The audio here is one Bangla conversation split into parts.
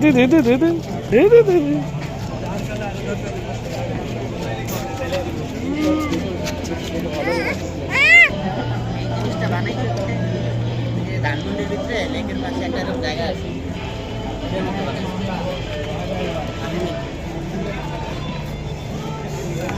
দে দে দে দে দে দে দে দে দে ধানমন্ডির ভিতরে লেকের পাশে একটা জায়গা আছে।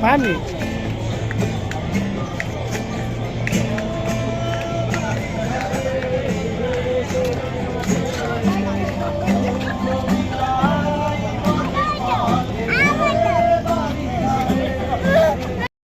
把你